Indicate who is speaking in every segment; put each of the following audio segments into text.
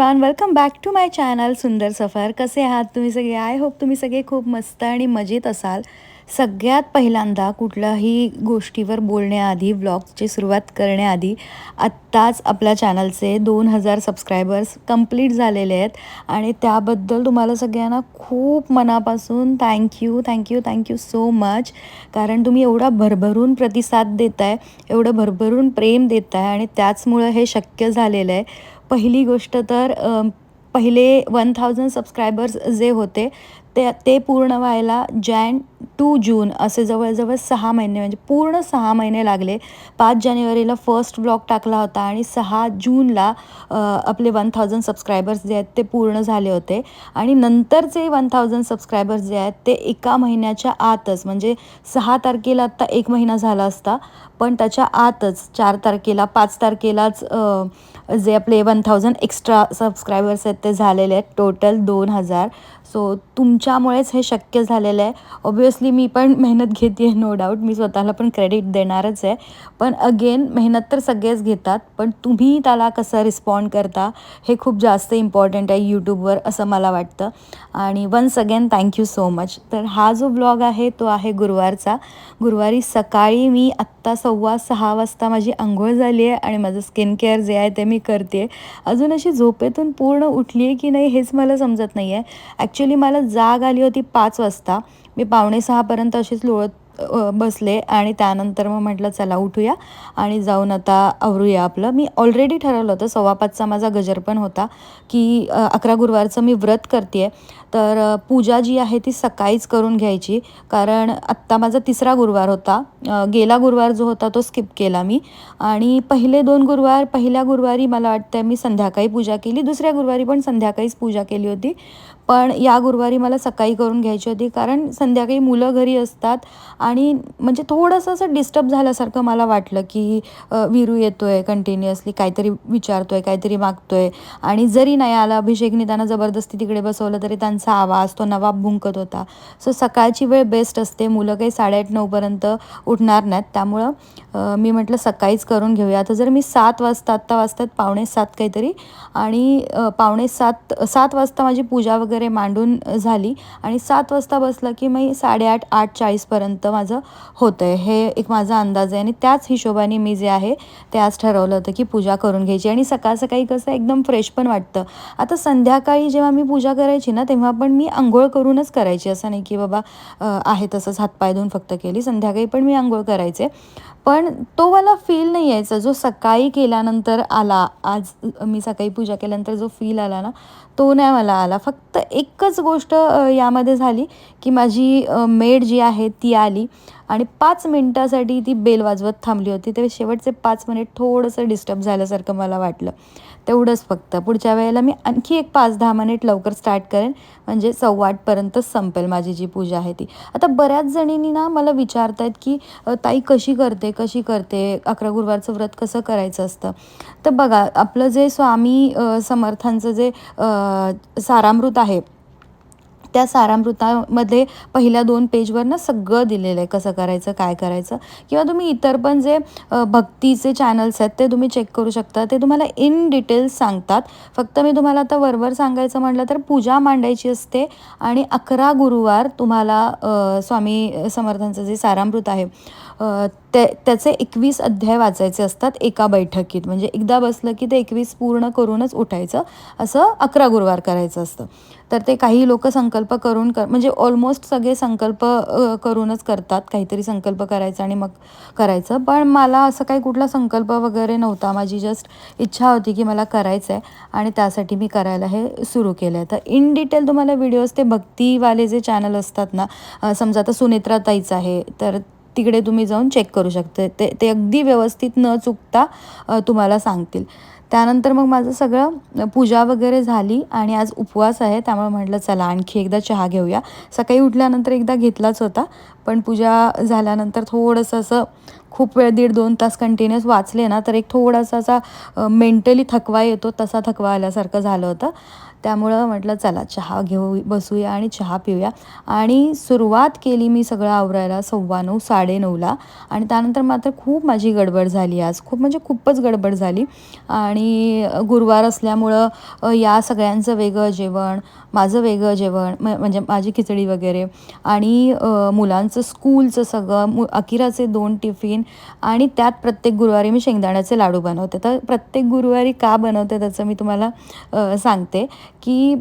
Speaker 1: Everyone welcome back to my channel सुंदर सफर कसे आहात तुम्ही सगळे? आय होप तुम्ही सगळे खूप मस्त आणि मजेत असाल. सगळ्यात पहिल्यांदा कुठल्याही गोष्टीवर बोलण्याआधी व्लॉगची सुरुवात करण्याआधी आत्ताच आपल्या चॅनलचे दोन हजार सबस्क्रायबर्स कंप्लीट झालेले आहेत. आणि त्याबद्दल तुम्हाला सगळ्यांना खूप मनापासून thank you thank you thank you so much कारण तुम्ही एवढा भरभरून प्रतिसाद देताय एवढं भरभरून प्रेम देताय आणि त्याचमुळं हे शक्य झालेलं आहे. पहिली गोष्ट तर पहिले वन थाउजंड सबस्क्रायबर्स जे होते ते ते पूर्ण व्हायला जॅन टू जून असे जवळजवळ सहा महिने म्हणजे पूर्ण सहा महिने लागले. पाच जानेवारीला फर्स्ट ब्लॉग टाकला होता आणि सहा जूनला आपले वन थाउजंड सबस्क्रायबर्स जे आहेत ते पूर्ण झाले होते. आणि नंतरचे वन थाउजंड सबस्क्रायबर्स जे आहेत ते एका महिन्याच्या आतच म्हणजे सहा तारखेला आत्ता एक महिना झाला असता पण त्याच्या आतच चार तारखेला पाच तारखेलाच जे आपले वन थाउजंड एक्स्ट्रा सबस्क्रायबर्स आहेत ते झालेले आहेत. टोटल दोन हजार सो तुमच्यामुळेच हे शक्य झालेलं आहे. ऑब्वियसली मी पण मेहनत घेते आहे नो डाऊट मी स्वतःला पण क्रेडिट देणारच आहे. पण अगेन मेहनत तर सगळेच घेतात पण तुम्ही त्याला कसं रिस्पॉन्ड करता हे खूप जास्त इम्पॉर्टंट आहे यूट्यूबवर असं मला वाटतं. आणि once again thank you so much तर हा जो ब्लॉग आहे तो आहे गुरुवारचा. गुरुवारी सकाळी मी आत्ता सव्वा सहा वाजता माझी आंघोळ झाली आहे आणि माझं स्किन केअर जे आहे ते मी करते अजून अशी झोपेतून पूर्ण उठली आहे की नाही हेच मला समजत नाही आहे. ॲक्च्युली ॲक्च्युली मला जाग आली होती पाच वाजता. मी पावणे सहापर्यंत अशीच लोळत बसले आणि त्यानंतर मग म्हटलं चला उठूया आणि जाऊन आता आवरूया आपलं. मी ऑलरेडी ठरवलं होतं सव्वा पाचचा माझा गजर पण होता की अकरा गुरुवारचं मी व्रत करते तर पूजा जी आहे ती सकाळीच करून घ्यायची. कारण आत्ता माझा तिसरा गुरुवार होता. गेला गुरुवार जो होता तो स्किप केला मी. आणि पहिले दोन गुरुवार पहिल्या गुरुवारी मला वाटतं मी संध्याकाळी पूजा केली. दुसऱ्या गुरुवारी पण संध्याकाळीच पूजा केली होती. पण या गुरुवारी मला सकाळी करून घ्यायची होती. कारण संध्याकाळी मुलं घरी असतात आणि म्हणजे थोडंसं असं डिस्टर्ब झाल्यासारखं मला वाटलं की विरू येतो आहे कंटिन्युअसली काहीतरी विचारतो आहे काहीतरी मागतो आहे आणि जरी नाही आला अभिषेकने त्यांना जबरदस्ती तिकडे बसवलं तरी त्यांचा आवाज तो नवाब भुंकत होता. सो सकाळची वेळ बेस्ट असते. मुलं काही साडेआठ नऊपर्यंत उठणार नाहीत. त्यामुळं मी म्हटलं सकाळीच करून घेऊया. आता जर मी सात वाजता आत्ता वाजतात पावणे सात काहीतरी. आणि पावणे सात सात वाजता माझी पूजा वगैरे मांडून झाली. आणि सात वाजता बसलं की मी साडेआठ आठ चाळीसपर्यंत माझं होतं आहे हे एक माझा अंदाज आहे. आणि त्याच हिशोबाने मी जे आहे ते आज ठरवलं होतं की पूजा करून घ्यायची. आणि सकाळ सकाळी कसं एकदम फ्रेश पण वाटतं. आता संध्याकाळी जेव्हा मी पूजा करायची ना तेव्हा पण मी आंघोळ करूनच करायची. असं नाही की बाबा आहे तसंच हातपाय धुवून फक्त केली. संध्याकाळी पण मी आंघोळ करायचे. पण तो मला फील नाही यायचा. जो सकाळी केल्यानंतर आला आज मी सकाळी पूजा केल्यानंतर जो फील आला ना तो नाही मला आला. फक्त एकच गोष्ट यामध्ये झाली की माझी मेड जी आहे ती आली आणि पाच मिनटासाठी ती बेल वाजवत थांबली होती. ते शेवटचे पाच मिनिट थोडंसं डिस्टर्ब झाल्यासारखं मला वाटलं. तेवढंच फक्त. पुढच्या वेळेला मी आणखी एक पाच दहा मिनिट लवकर स्टार्ट करेन. म्हणजे सव्वा संपेल माझी जी पूजा आहे ती. आता बऱ्याच जणींनी ना मला विचारत आहेत की ताई कशी करते कशी करते? अकरा गुरुवारचं व्रत कसं करायचं असतं? तर बघा आपलं जे स्वामी समर्थांचं जे सारामृत आहे त्या सारामृतामध्ये पहिल्या दोन पेजवर ना सगळं दिलेलं आहे कसं करायचं काय करायचं. किंवा तुम्ही इतर पण जे भक्तीचे चॅनल्स आहेत ते तुम्ही चेक करू शकता. ते तुम्हाला इन डिटेल्स सांगतात. फक्त मी तुम्हाला आता वरवर सांगायचं म्हटलं तर पूजा मांडायची असते आणि अकरा गुरुवार तुम्हाला स्वामी समर्थांचं जे सारामृत आहे ते त्याचे एकवीस अध्याय वाचायचे असतात एका बैठकीत. म्हणजे एकदा बसलं की ते एकवीस पूर्ण करूनच उठायचं. असं अकरा गुरुवार करायचं असतं. तर ते काही लोक संकल्प करून कर म्हणजे ऑलमोस्ट सगळे संकल्प करूनच करतात. काहीतरी संकल्प करायचा आणि मग करायचं. पण मला असं काही कुठला संकल्प वगैरे नव्हता. माझी जस्ट इच्छा होती की मला करायचं आहे आणि त्यासाठी मी करायला हे सुरू केलं आहे तर इन डिटेल तुम्हाला व्हिडिओज ते भक्तीवाले जे चॅनल असतात ना समजा आता सुनेत्रा ताईचं आहे तर तिकडे तुम्ही जाऊन चेक करू शकता. ते ते अगदी व्यवस्थित न चुकता तुम्हाला सांगतील. त्यानंतर मग माझं सगळं पूजा वगैरे झाली आणि आज उपवास आहे. त्यामुळे म्हटलं चला आणखी एकदा चहा घेऊया. सकाळी उठल्यानंतर एकदा घेतलाच होता. पण पूजा झाल्यानंतर थोडंसं असं खूप वेळ दीड दोन तास कंटिन्युअस वाचले ना तर एक थोडासा असा मेंटली थकवा येतो. तसा थकवा आल्यासारखं झालं होतं. त्यामुळं म्हटलं चला चहा घेऊ बसूया आणि चहा पिऊया. आणि सुरुवात केली मी सगळं आवरायला सव्वा नऊ साडेनऊला आणि त्यानंतर मात्र खूप माझी गडबड झाली आज. खूप म्हणजे खूपच गडबड झाली. आणि गुरुवार असल्यामुळं या सगळ्यांचं वेगळं जेवण माझं वेगळं जेवण म म्हणजे माझी खिचडी वगैरे आणि मुलांचं स्कूलचं सगळं मु अकिराचे दोन टिफिन आणि त्यात प्रत्येक गुरुवारी मी शेंगदाण्याचे लाडू बनवते. तर प्रत्येक गुरुवारी का बनवते त्याचं मी तुम्हाला सांगते की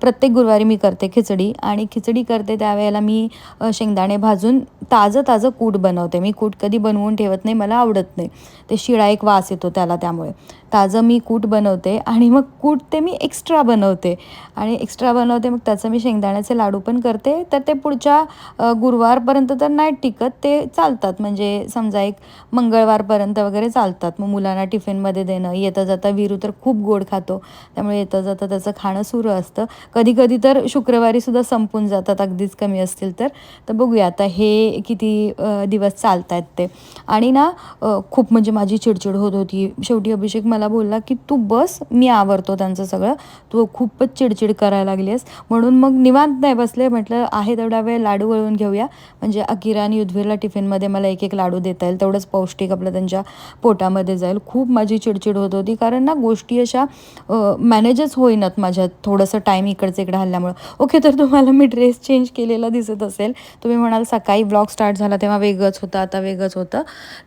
Speaker 1: प्रत्येक गुरुवारी मी करते खिचडी आणि खिचडी करते त्यावेळेला मी शेंगदाणे भाजून ताजं ताजं कूट बनवते. मी कूट कधी बनवून ठेवत नाही मला आवडत नाही. ते शिळा एक वास येतो त्याला त्यामुळे. ताजं मी कूट बनवते आणि मग कूट ते मी एक्स्ट्रा बनवते. आणि एक्स्ट्रा बनवते मग त्याचं मी शेंगदाण्याचे लाडू पण करते. तर ते पुढच्या गुरुवारपर्यंत तर नाही टिकत ते चालतात. म्हणजे समजा एक मंगळवारपर्यंत वगैरे चालतात. मग मुलांना टिफिनमध्ये देणं येता जाता विरू तर खूप गोड खातो. त्यामुळे येता जाता त्याचं खाणं सुरू असतं. कधी कधी तर शुक्रवारीसुद्धा संपून जातात अगदीच कमी असतील तर. तर बघूया आता हे किती दिवस चालत आहेत ते. आणि ना खूप म्हणजे माझी चिडचिड होत होती. शेवटी अभिषेक मला बोलला की तू बस मी आवरतो त्यांचं सगळं. तू खूपच चिडचिड करायला लागली आहेस म्हणून मग निवांत नाही बसले. म्हटलं आहे तेवढा वेळ लाडू वळून घेऊया. म्हणजे अकिरा आणि युद्धवीरला टिफिनमध्ये मला एक एक लाडू देता येईल. तेवढंच पौष्टिक आपलं त्यांच्या पोटामध्ये जाईल. खूप माझी चिडचिड होत होती. कारण ना गोष्टी अशा मॅनेजच होईनात माझ्या थोडंसं टाईम इकडचं इकडं हल्ल्यामुळं. ओके तर तुम्हाला मी ड्रेस चेंज केलेला दिसत असेल. तुम्ही म्हणाल सकाळी ब्लॉग स्टार्ट झाला तेव्हा वेगळंच होतं आता वेगळंच होतं.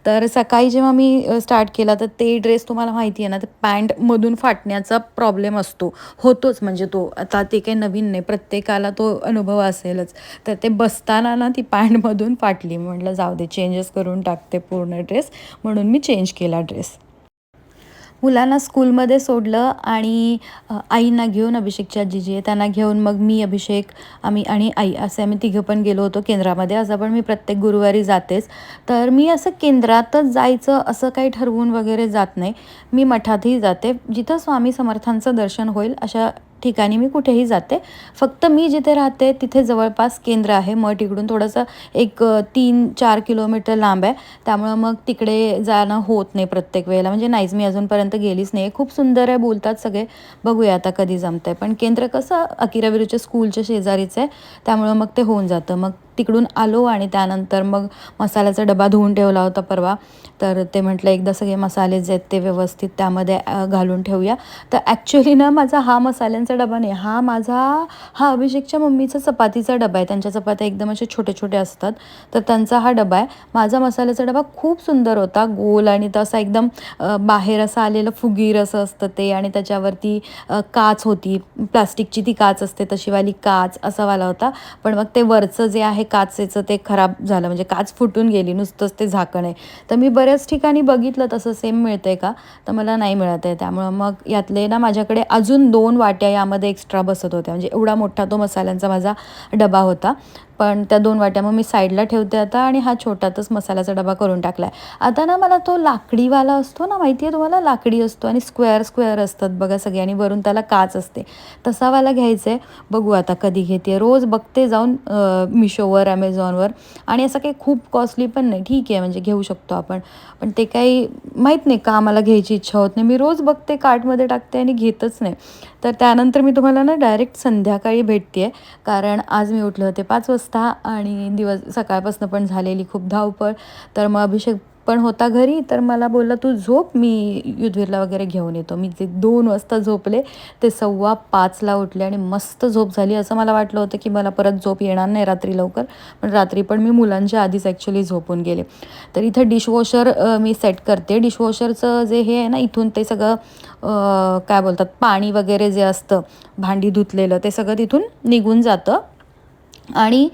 Speaker 1: तर सकाळी जेव्हा मी स्टार्ट केला तर ते ड्रेस तुम्हाला माहिती आहे ना तर पॅन्टमधून फाटण्याचा प्रॉब्लेम असतो. होतोच. म्हणजे तो आता ते काही नवीन नाही. प्रत्येकाला तो अनुभव असेलच. तर ते बसताना ना ती पॅन्टमधून फाटली. म्हटलं जाऊ दे चेंजेस करून टाकते पूर्ण ड्रेस. म्हणून मी चेंज केला ड्रेस. मुलांना स्कूलमध्ये सोडलं आणि आईंना घेऊन अभिषेकच्या आजी आहे. त्यांना घेऊन मग मी अभिषेक आम्ही आणि आई असे आम्ही तिघं पण गेलो होतो केंद्रामध्ये. असं पण मी प्रत्येक गुरुवारी जातेच. तर मी असं केंद्रातच जायचं असं काही ठरवून वगैरे जात नाही. मी मठातही जाते. जिथं स्वामी समर्थांचं दर्शन होईल अशा ठिकाणी मी कुठेही जाते. फक्त मी जिथे राहते तिथे जवळपास केंद्र आहे. मग इकडून थोडंसं एक तीन चार किलोमीटर लांब आहे. त्यामुळं मग तिकडे जाणं होत नाही प्रत्येक वेळेला. म्हणजे नाहीच मी अजूनपर्यंत गेलीच नाही. खूप सुंदर आहे बोलतात सगळे. बघूया आता कधी जमतं आहे पण केंद्र कसं अकिराविरूच्या स्कूलच्या शेजारीच आहे. त्यामुळं मग ते होऊन जातं. मग तिकडून आलो आणि त्यानंतर मग मसाल्याचा डबा धुवून ठेवला होता परवा. तर ते म्हटलं एकदा सगळे मसाले जे आहेत ते व्यवस्थित त्यामध्ये घालून ठेवूया. तर ॲक्च्युली ना माझा हा मसाल्यांचा डबा नाही हा माझा हा अभिषेकच्या मम्मीचा चपातीचा डबा आहे. त्यांच्या चपात्या एकदम असे छोटे छोटे असतात. तर त्यांचा हा डबा आहे. माझा मसाल्याचा डबा खूप सुंदर होता गोल आणि तसा एकदम बाहेर असं आलेलं फुगीर असं असतं ते आणि त्याच्यावरती काच होती. प्लास्टिकची ती काच असते तशीवाली काच असा वाला होता. पण मग ते वरचं जे आहे काचेचं ते खराब झालं म्हणजे काच फुटून गेली नुसतंच ते झाकण आहे. तर मी बऱ्याच ठिकाणी बघितलं तसं सेम मिळतं आहे का? तर मला नाही मिळत आहे. त्यामुळं मग यातले ना माझ्याकडे अजून दोन वाट्या यामध्ये एक्स्ट्रा बसत होत्या. म्हणजे एवढा मोठा तो मसाल्यांचा माझा डबा होता. पण त्या दोन वाट्या मग मी साईडला ठेवते आता आणि हा छोटातच मसाल्याचा डबा करून टाकला आहे आता ना मला तो लाकडीवाला असतो ना माहिती आहे तुम्हाला? लाकडी असतो आणि स्क्वेअर स्क्वेअर असतात बघा सगळे आणि वरून त्याला काच असते. तसावाला घ्यायचं आहे बघू आता कधी घेते. रोज बघते जाऊन मिशोवर ॲमेझॉनवर आणि असं काही खूप कॉस्टली पण नाही. ठीक आहे म्हणजे घेऊ शकतो आपण. पण ते काही माहीत नाही का मला घ्यायची इच्छा होत नाही. मी रोज बघते कार्टमध्ये टाकते आणि घेतच नाही. तर त्यानंतर मी तुम्हाला ना डायरेक्ट संध्याकाळी भेटते आहे कारण आज मी उठले होते पाच वाजता आणि दिवस सकाळपासून पण झालेली खूप धावपळ. तर मग अभिषेक पण होता घरी तर मला बोलला तू झोप मी युद्धवीरला वगैरे घेऊन येतो. मी जे दोन वाजता झोपले ते सव्वा पाचला उठले आणि मस्त झोप झाली. असं मला वाटलं होतं की मला परत झोप येणार नाही रात्री लवकर पण रात्री पण मी मुलांच्या आधीच ॲक्च्युली झोपून गेले. तर इथं डिशवॉशर मी सेट करते. डिशवॉशरचं जे हे आहे ना इथून ते सगळं काय बोलतात पाणी वगैरे जे असतं भांडी धुतलेलं ते सगळं तिथून निघून जातं. आणि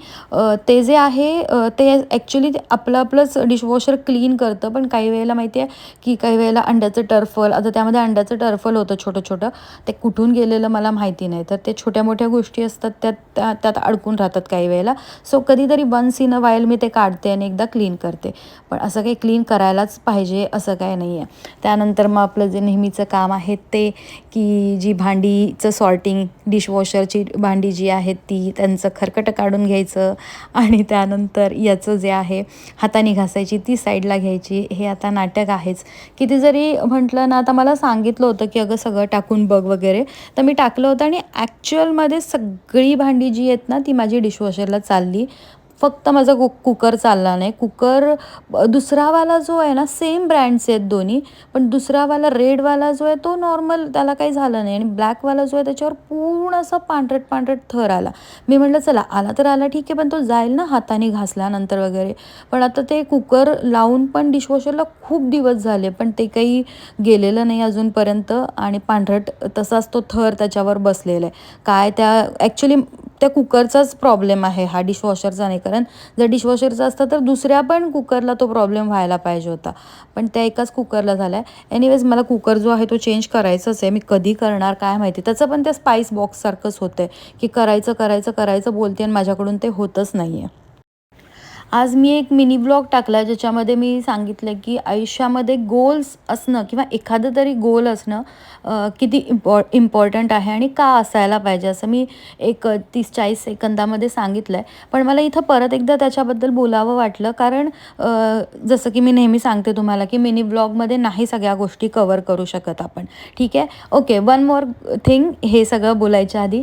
Speaker 1: ते जे आहे ते ॲक्च्युली आपलं आपलंच डिशवॉशर क्लीन करतं. पण काही वेळेला माहिती आहे की काही वेळेला अंड्याचं टर्फल आता त्यामध्ये अंड्याचं टर्फल होतं छोटं छोटं ते कुठून गेलेलं मला माहिती नाही. तर ते छोट्या मोठ्या गोष्टी असतात त्यात त्या त्यात अडकून राहतात काही वेळेला. सो कधीतरी वन्स इन अ वाईल मी ते काढते आणि एकदा क्लीन करते. पण असं काही क्लीन करायलाच पाहिजे असं काय नाही आहे. त्यानंतर मग आपलं जे नेहमीचं काम आहे ते की जी भांडीचं सॉर्टिंग डिशवॉशरची भांडी जी आहेत ती त्यांचं खरकटं काढून घ्यायचं आणि त्यानंतर याचं जे आहे हाताने घासायची ती साईडला घ्यायची. हे आता नाटक आहेच. किती जरी म्हटलं ना आता मला सांगितलं होतं की अगं सगळं टाकून बघ वगैरे. तर मी टाकलं होतं आणि ॲक्च्युअलमध्ये सगळी भांडी जी आहेत ना ती माझी डिशवॉशरला चालली. फक्त माझा कु कुकर चालला नाही. कुकर दुसरावाला जो आहे ना सेम ब्रँड्स आहेत दोन्ही पण दुसरावाला रेडवाला जो आहे तो नॉर्मल त्याला काही झालं नाही. आणि ब्लॅकवाला जो आहे त्याच्यावर पूर्ण असं पांढरट पांढरट थर आला. मी म्हटलं चला आला तर आला ठीक आहे पण तो जाईल ना हाताने घासल्यानंतर वगैरे. पण आता ते कुकर लावून पण डिशवॉशरला खूप दिवस झाले पण ते काही गेलेलं नाही अजूनपर्यंत. आणि पांढरट तसाच तो थर त्याच्यावर बसलेला आहे. काय त्या ॲक्च्युली त्या कुकरचाच प्रॉब्लेम आहे हा डिशवॉशरचा नाही. कारण जर डिशवॉशरचा असता तर दुसऱ्या पण कुकरला तो प्रॉब्लेम व्हायला पाहिजे होता. पण त्या एकाच कुकरला झाला आहे एनिवेज मला कुकर जो आहे तो चेंज करायचाच आहे. मी कधी करणार काय माहिती. त्याचं पण त्या स्पाईस बॉक्ससारखंच होतं आहे की करायचं करायचं करायचं बोलते आणि माझ्याकडून ते होतच नाही आहे आज मी एक मिनी ब्लॉग टाकला ज्याच्यामध्ये मी सांगितलं की आयुष्यामध्ये गोल्स असणं किंवा एखादं तरी गोल असणं किती इम्पॉ इम्पॉर्टंट आहे आणि का असायला पाहिजे असं मी एक तीस चाळीस सेकंदामध्ये सांगितलं आहे पण मला इथं परत एकदा त्याच्याबद्दल बोलावं वाटलं कारण जसं की मी नेहमी सांगते तुम्हाला की मिनी ब्लॉगमध्ये नाही सगळ्या गोष्टी कवर करू शकत आपण. ठीक आहे? ओके वन मोर थिंग हे सगळं बोलायच्या आधी.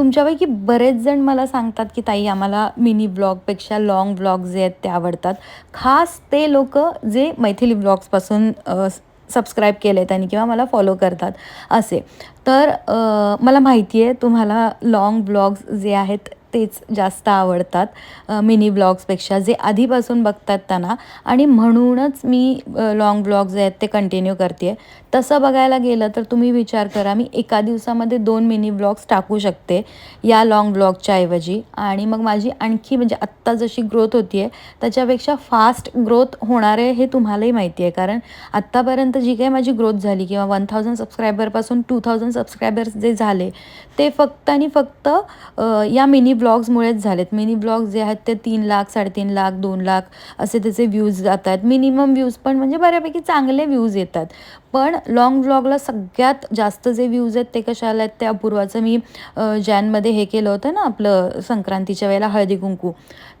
Speaker 1: तुमच्यापैकी बरेच जण मला सांगतात की ताई आम्हाला मिनी ब्लॉगपेक्षा लाँग ब्लॉग जे आहेत ते आवडतात. खास ते लोक जे मैथिली ब्लॉग्सपासून सबस्क्राईब केले त्यांनी किंवा मला फॉलो करतात असे. तर मला माहिती आहे तुम्हाला लाँग ब्लॉग्स जे आहेत तेच जास्त आवडतात मिनी ब्लॉग्सपेक्षा. जे आधीपासून बघतात त्यांना. आणि म्हणूनच मी लाँग ब्लॉग्स जे आहेत ते कंटिन्यू करते आहे तसं बघायला गेलं तर तुम्ही विचार करा मी एका दिवसामध्ये दोन मिनी ब्लॉग्स टाकू शकते या लाँग ब्लॉगच्या ऐवजी. आणि मग माझी आणखी म्हणजे आत्ता जशी ग्रोथ होती आहे त्याच्यापेक्षा फास्ट ग्रोथ होणार आहे हे तुम्हालाही माहिती आहे. कारण आत्तापर्यंत जी काही माझी ग्रोथ झाली किंवा वन थाउजंड सबस्क्रायबरपासून टू थाउजंड सबस्क्रायबर्स जे झाले ते फक्त आणि फक्त या मिनी ब्लॉग्समुळेच झालेत. मिनी ब्लॉग्स जे आहेत ते तीन लाख साडेतीन लाख दोन लाख असे त्याचे व्ह्यूज जात आहेत मिनिमम व्ह्यूज पण म्हणजे बऱ्यापैकी चांगले व्ह्यूज येतात. पण लाँग ब्लॉगला सगळ्यात जास्त जे व्ह्यूज आहेत ते कशाला आहेत? ते अपूर्वाचं मी जॅनमध्ये हे केलं होतं ना आपलं संक्रांतीच्या वेळेला हळदी कुंकू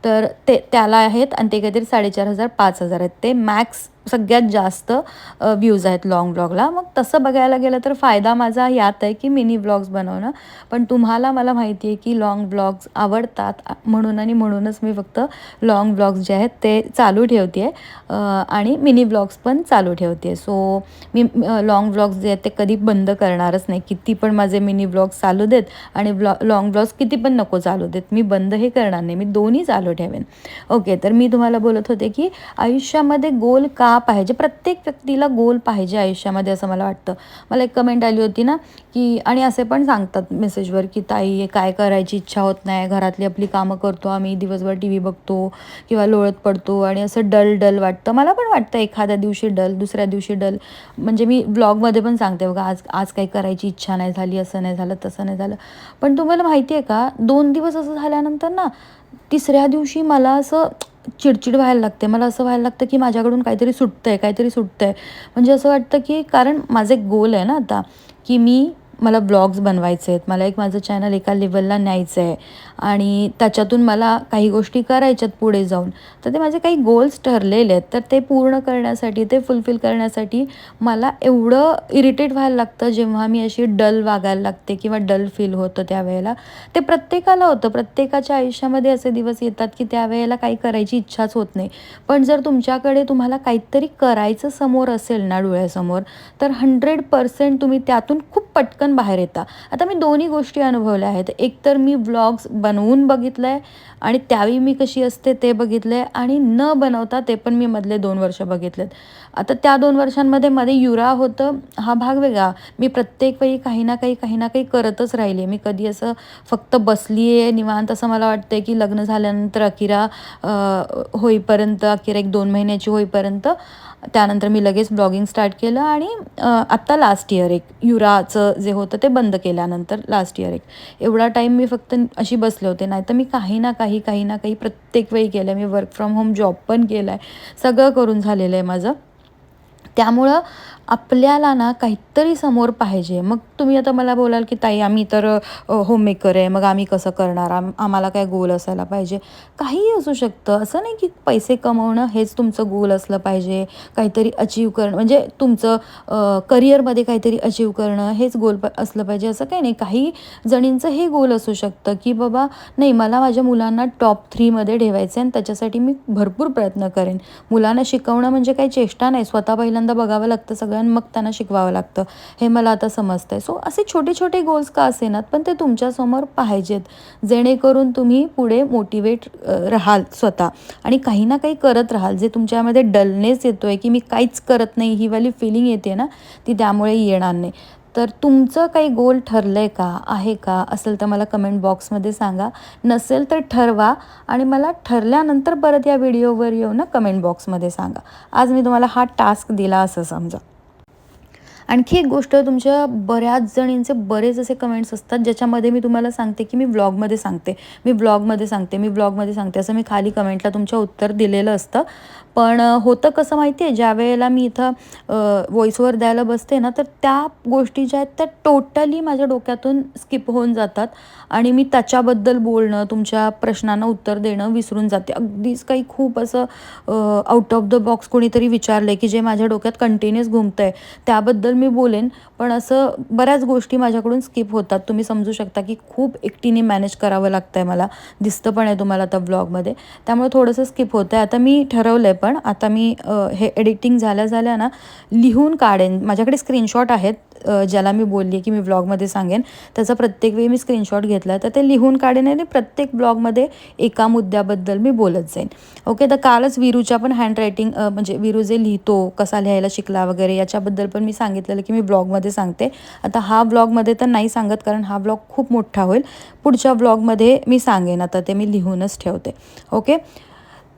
Speaker 1: तर ते त्याला आहेत आणि ते काहीतरी साडेचार हजार पाच हजार आहेत. ते मॅक्स सगळ्यात जास्त व्ह्यूज आहेत लाँग ब्लॉगला मग तसं बघायला गेलं तर फायदा माझा यात आहे की मिनी ब्लॉग्स बनवणं. पण तुम्हाला मला माहिती आहे की लाँग ब्लॉग्स आवडतात म्हणून आणि म्हणूनच मी फक्त लाँग ब्लॉग्स जे आहेत ते चालू ठेवते आहे आणि मिनी ब्लॉग्स पण चालू ठेवते सो मी लाँग ब्लॉग्स जे आहेत ते कधी बंद करणारच नाही. किती पण माझे मिनी ब्लॉग्स चालू देत आणि ब्लॉ लाँग ब्लॉग्स किती पण नको चालू देत. मी बंद हे करणार नाही. मी दोन्ही चालू ठेवेन. ओके तर मी तुम्हाला बोलत होते की आयुष्यामध्ये गोल का पाहिजे. प्रत्येक व्यक्तीला गोल पाहिजे आयुष्यामध्ये असं मला वाटतं. मला एक कमेंट आली होती ना की आणि असे पण सांगतात मेसेजवर की ताई काय करायची इच्छा होत नाही. घरातली आपली कामं करतो आम्ही दिवसभर टी व्ही बघतो किंवा लोळत पडतो आणि असं डल डल वाटतं. मला पण वाटतं एखाद्या दिवशी डल दुसऱ्या दिवशी डल. म्हणजे मी ब्लॉगमध्ये पण सांगते बघा आज आज काही करायची इच्छा नाही झाली असं नाही झालं तसं नाही झालं. पण तुम्हाला माहिती आहे का दोन दिवस असं झाल्यानंतर ना तिसऱ्या दिवशी मला असं चिडचिड व्हायला लागते. मला असं व्हायला लागतं की माझ्याकडून काहीतरी सुटतं आहे काहीतरी सुटतं आहे म्हणजे असं वाटतं की कारण माझं एक गोल आहे ना आता की मी मला ब्लॉग्स बनवायचे आहेत मला एक माझं चॅनल एका लेवलला न्यायचं आहे आणि त्याच्यातून मला काही गोष्टी करायच्यात पुढे जाऊन. तर ते माझे काही गोल्स ठरलेले आहेत तर ते पूर्ण करण्यासाठी ते फुलफिल करण्यासाठी मला एवढं इरिटेट व्हायला लागतं जेव्हा मी अशी डल वागायला लागते किंवा डल फील होतं त्यावेळेला. ते प्रत्येकाला होतं प्रत्येकाच्या आयुष्यामध्ये असे दिवस येतात की त्यावेळेला काही करायची इच्छाच होत नाही. पण जर तुमच्याकडे तुम्हाला काहीतरी करायचं समोर असेल ना डोळ्यासमोर तर हंड्रेड पर्सेंट तुम्ही त्यातून खूप पटकन बाहेर येता. आता मी दोन्ही गोष्टी अनुभवल्या आहेत. एक तर मी व्लॉग्स बनवून बघितलं आहे आणि त्यावेळी मी कशी असते ते बघितलं आहे आणि न बनवता ते पण मी मधले दोन वर्ष बघितलेत. आता त्या दोन वर्षांमध्ये मध्ये युरा होतं. हा भाग वेगळा. मी प्रत्येक वेळी काही ना काही काही ना काही करतच राहिले मी कधी असं फक्त बसली आहे निवांत असं मला वाटतं की लग्न झाल्यानंतर अकिरा होईपर्यंत अकिरा एक दोन महिन्याची होईपर्यंत त्यानंतर मी लगेच ब्लॉगिंग स्टार्ट केलं आणि आत्ता लास्ट इयर एक युराचं जे होतं ते बंद केल्यानंतर लास्ट इयर एक. एवढा टाईम मी फक्त अशी बसले होते नाही तर मी काही ना काही काही ना काही प्रत्येक वेळी केलं मी वर्क फ्रॉम होम जॉब पण केला आहे सगळं करून झालेलं आहे माझं. त्यामुळं आपल्याला ना काहीतरी समोर पाहिजे. मग तुम्ही आता मला बोलाल की ताई आम्ही तर होममेकर आहे. मग आम्ही कसं करणार? आम आम्हाला काय गोल असायला पाहिजे? काहीही असू शकतं. असं नाही की पैसे कमवणं हेच तुमचं गोल असलं पाहिजे. काहीतरी अचीव करणं म्हणजे तुमचं करिअरमध्ये काहीतरी अचीव करणं हेच गोल प असलं पाहिजे. असं काही नाही. काही जणींचं हे गोल असू शकतं की बाबा नाही मला माझ्या मुलांना टॉप थ्रीमध्ये ठेवायचं आहे आणि त्याच्यासाठी मी भरपूर प्रयत्न करेन. मुलांना शिकवणं म्हणजे काही चेष्टा नाही. स्वतः पहिल्यांदा बघावं लागतं सगळं आणि मग त्यांना शिकवावं लागतं. हे मला आता समजतं आहे सो असे छोटे छोटे गोल्स का असेनात पण ते तुमच्यासमोर पाहिजेत. जेणेकरून तुम्ही पुढे मोटिवेट राहाल स्वतः. आणि काही ना काही करत राहाल. जे तुमच्यामध्ये डलनेस येतो आहे की मी काहीच करत नाही ही वाली फिलिंग येते ना ती त्यामुळे येणार नाही. तर तुमचं काही गोल ठरलं आहे का? आहे का? असेल तर मला कमेंट बॉक्समध्ये सांगा. नसेल तर ठरवा. आणि मला ठरल्यानंतर परत या व्हिडिओवर येऊ ना कमेंट बॉक्समध्ये सांगा. आज मी तुम्हाला हा टास्क दिला असं समजा. आणखी एक गोष्ट तुमच्या बऱ्याच जणींचे बरेच असे कमेंट्स असतात ज्याच्यामध्ये मी तुम्हाला सांगते की मी व्लॉगमध्ये सांगते. मी व्लॉगमध्ये सांगते मी व्लॉगमध्ये सांगते. असं मी खाली कमेंटला तुमच्या उत्तर दिलेलं असतं. पण होतं कसं माहिती आहे ज्या वेळेला मी इथं व्हॉईसवर द्यायला बसते ना तर त्या गोष्टी ज्या आहेत त्या टोटली माझ्या डोक्यातून स्किप होऊन जातात. आणि मी त्याच्याबद्दल बोलणं तुमच्या प्रश्नांना उत्तर देणं विसरून जाते. अगदीच काही खूप असं आउट ऑफ द बॉक्स कोणीतरी विचारलं आहे की जे माझ्या डोक्यात कंटिन्युअस घुमतं आहे त्याबद्दल मी बोलेन. पण असं बऱ्याच गोष्टी माझ्याकडून स्किप होतात. तुम्ही समजू शकता की खूप एकटीने मॅनेज करावं लागतं आहे मला. दिसतं पण आहे तुम्हाला आता ब्लॉगमध्ये त्यामुळे थोडंसं स्किप होतं आहे आता मी ठरवलं आहे पण आता मी हे एडिटिंग झाल्या झाल्या ना लिहून काढेन. माझ्याकडे स्क्रीनशॉट आहेत ज्याला मी बोलली आहे की मी ब्लॉगमध्ये सांगेन. त्याचा प्रत्येक वेळी मी स्क्रीनशॉट घेतला तर ते लिहून काढेन आणि प्रत्येक ब्लॉगमध्ये एका मुद्द्याबद्दल मी बोलत जाईन. ओके तर कालच विरूच्या पण हँडरायटिंग म्हणजे विरू जे लिहितो कसा लिहायला शिकला वगैरे याच्याबद्दल पण मी सांगितलेलं की मी ब्लॉगमध्ये सांगते. आता हा ब्लॉगमध्ये तर नाही सांगत कारण हा ब्लॉग खूप मोठा होईल. पुढच्या ब्लॉगमध्ये मी सांगेन. आता ते मी लिहूनच ठेवते. ओके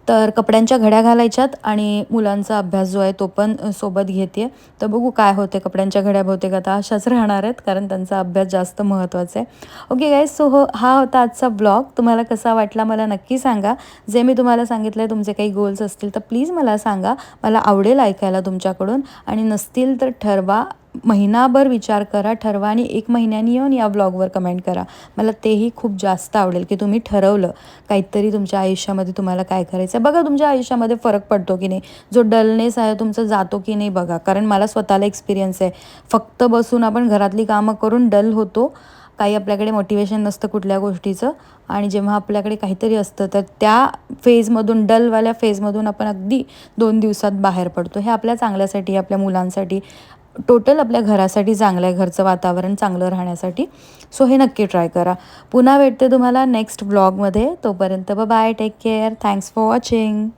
Speaker 1: तर कपड्यांच्या घड्या घालायच्यात आणि मुलांचा अभ्यास जो आहे तो पण सोबत घेते तर बघू काय होते कपड्यांच्या घड्या बहुतेक आता अशाच राहणार आहेत कारण त्यांचा अभ्यास जास्त महत्त्वाचा आहे. ओके गाईज सो हो हा होता आजचा ब्लॉग तुम्हाला कसा वाटला मला नक्की सांगा. जे मी तुम्हाला सांगितलं आहे तुमचे काही गोल्स असतील तर प्लीज मला सांगा. मला आवडेल ऐकायला तुमच्याकडून. आणि नसतील तर ठरवा. महिनाभर विचार करा ठरवा आणि एक महिन्यानी येऊन या ब्लॉगवर कमेंट करा. मला तेही खूप जास्त आवडेल की तुम्ही ठरवलं काहीतरी तुमच्या आयुष्यामध्ये तुम्हाला काय करायचं आहे बघा तुमच्या आयुष्यामध्ये फरक पडतो की नाही. जो डलनेस आहे तुमचा जातो की नाही बघा. कारण मला स्वतःला एक्सपिरियन्स आहे. फक्त बसून आपण घरातली कामं करून डल होतो. काही आपल्याकडे मोटिवेशन नसतं कुठल्या गोष्टीचं. आणि जेव्हा आपल्याकडे काहीतरी असतं तर त्या फेजमधून डलवाल्या फेजमधून आपण अगदी दोन दिवसात बाहेर पडतो. हे आपल्या चांगल्यासाठी आपल्या मुलांसाठी टोटल आपल्या घरासाठी चांगलं आहे घरचं वातावरण चांगलं राहण्यासाठी. सो हे नक्की ट्राय करा. पुन्हा भेटते तुम्हाला नेक्स्ट ब्लॉगमध्ये तोपर्यंत bye take care thanks for watching